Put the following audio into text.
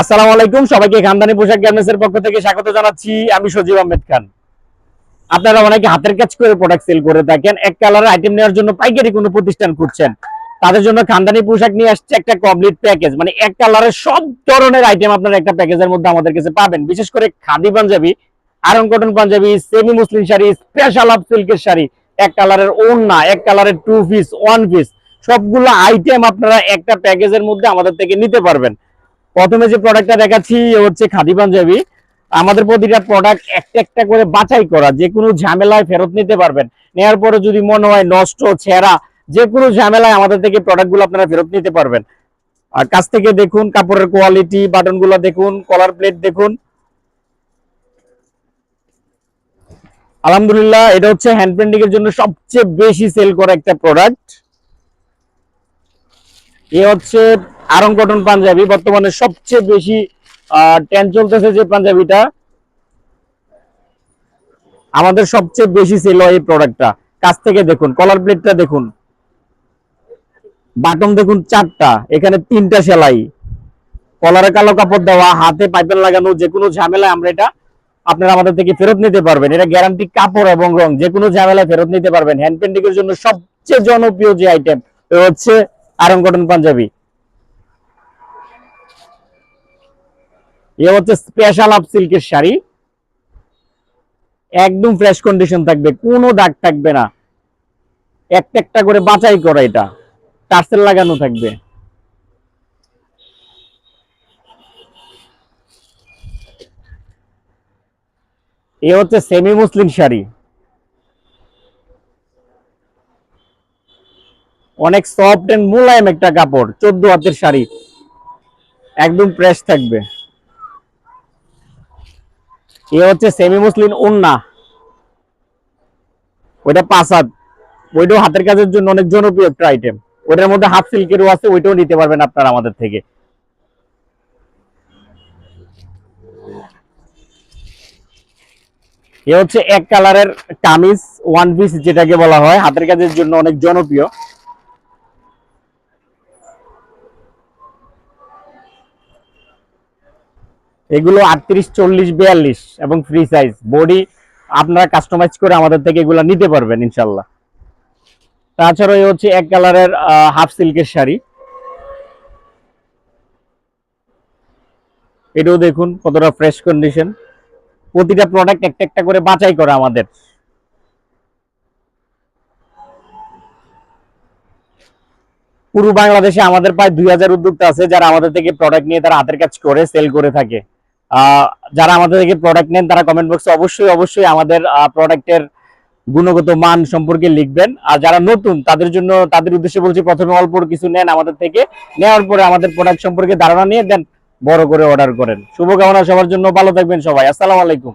আসসালামু আলাইকুম, সবাইকে খানদানি পোশাক গার্মেন্টস এর পক্ষ থেকে স্বাগত জানাচ্ছি আমি সজীব আহমেদ খান। আপনারা অনেকে হাতের কাজ করে প্রোডাক্ট সেল করে থাকেন এক কালারের আইটেম নেওয়ার জন্য পাইকারি কোনো প্রতিষ্ঠান খুঁজছেন। তাদের জন্য খানদানি পোশাক নিয়ে আসছে একটা কমপ্লিট প্যাকেজ মানে এক কালারের সব ধরনের আইটেম আপনারা একটা প্যাকেজের মধ্যে আমাদের কাছে পাবেন। বিশেষ করে khadi Punjabi iron cotton Punjabi semi muslin sari special up সিল্কের শাড়ি, এক কালারের ওড়না, এক কালারের টু পিস ওয়ান পিস সবগুলো আইটেম আপনারা একটা প্যাকেজের মধ্যে আমাদের থেকে নিতে পারবেন। প্রথমে যে প্রোডাক্টটা দেখাচ্ছি হচ্ছে খাদি পাঞ্জাবি। আমাদের প্রতিটা প্রোডাক্ট একটা একটা করে বাছাই করা, যে কোনো ঝামেলায় ফেরত নিতে পারবেন। নেওয়ার পরে যদি মনে হয়, নষ্ট, ছেঁড়া, যে কোনো ঝামেলায় আমাদের থেকে প্রোডাক্টগুলো আপনারা ফেরত নিতে পারবেন। আর কাছ থেকে দেখুন, কাপড়ের কোয়ালিটি বাটনগুলো দেখুন কলার প্লেট দেখুন। আলহামদুলিল্লাহ, এটা হচ্ছে হ্যান্ড প্রিন্টিং এর জন্য সবচেয়ে বেশি সেল করা একটা প্রোডাক্ট এ হচ্ছে আরং কটন পাঞ্জাবি বর্তমানে সবচেয়ে বেশি ট্রেন্ড চলতেছে যে পাঞ্জাবিটা। আমাদের সবচেয়ে বেশি সেল হয় এই প্রোডাক্টটা কাছ থেকে দেখুন কলার প্লেটটা দেখুন। বাটন দেখুন চারটা, এখানে তিনটা সেলাই। কলারে কালো কাপড় দেওয়া, হাতে পাইপের লাগানো, যে কোনো ঝামেলায় আমরা এটা আপনারা আমাদের থেকে ফেরত নিতে পারবেন। এটা গ্যারান্টি কাপড় এবং রং, যে কোনো ঝামেলায় ফেরত নিতে পারবেন। হ্যান্ড পেন্টিং এর জন্য সবচেয়ে জনপ্রিয় যে আইটেম হচ্ছে আরং কটন পাঞ্জাবি। এ হচ্ছে স্পেশাল আপ সিল্কের শাড়ি। একদম ফ্রেশ কন্ডিশন থাকবে, কোনো দাগ থাকবে না। একটা একটা করে বাছাই করা এটা। টার্সেল লাগানো থাকবে। এ হচ্ছে সেমি মুসলিম শাড়ি। অনেক সফট এন্ড মুলায়ম একটা কাপড়, চোদ্দ হাতের শাড়ি। একদম ফ্রেশ থাকবে। এ হচ্ছে সেমি মুসলিম ওন্না ওইটা হাত। ওইটাও হাতের কাজের জন্য অনেক জনপ্রিয় একটা আইটেম ওইটার মধ্যে হাফ সিল্কেরও আছে, ওইটাও নিতে পারবেন আপনারা আমাদের থেকে। এ হচ্ছে এক কালারের কামিজ ওয়ান পিস যেটাকে বলা হয়, হাতের কাজের জন্য অনেক জনপ্রিয়। এগুলো আটত্রিশ, চল্লিশ, বিয়াল্লিশ এবং ফ্রি সাইজ বডি আপনারা কাস্টমাইজ করে আমাদের থেকে এগুলো নিতে পারবেন, ইনশাল্লাহ। তাছাড়া হচ্ছে এক কালারের হাফ সিল্কের শাড়ি। এটাও দেখুন কতটা ফ্রেশ কন্ডিশন প্রতিটা প্রোডাক্ট একটা একটা করে বাছাই করে আমাদের। পুরো বাংলাদেশে আমাদের প্রায় দুই হাজার উদ্যোক্তা আছে যারা আমাদের থেকে প্রোডাক্ট নিয়ে তারা হাতের কাজ করে সেল করে থাকে। যারা আমাদের থেকে প্রোডাক্ট নেন, তারা কমেন্ট বক্সে অবশ্যই অবশ্যই আমাদের প্রোডাক্টের গুণগত মান সম্পর্কে লিখবেন। আর যারা নতুন, তাদের জন্য, তাদের উদ্দেশ্যে বলছি, প্রথমে অল্প কিছু নেন আমাদের থেকে। নেওয়ার পরে আমাদের প্রোডাক্ট সম্পর্কে ধারণা নিয়ে দেন, বড় করে অর্ডার করেন। শুভকামনা সবার জন্য, ভালো থাকবেন সবাই। আসসালামু আলাইকুম।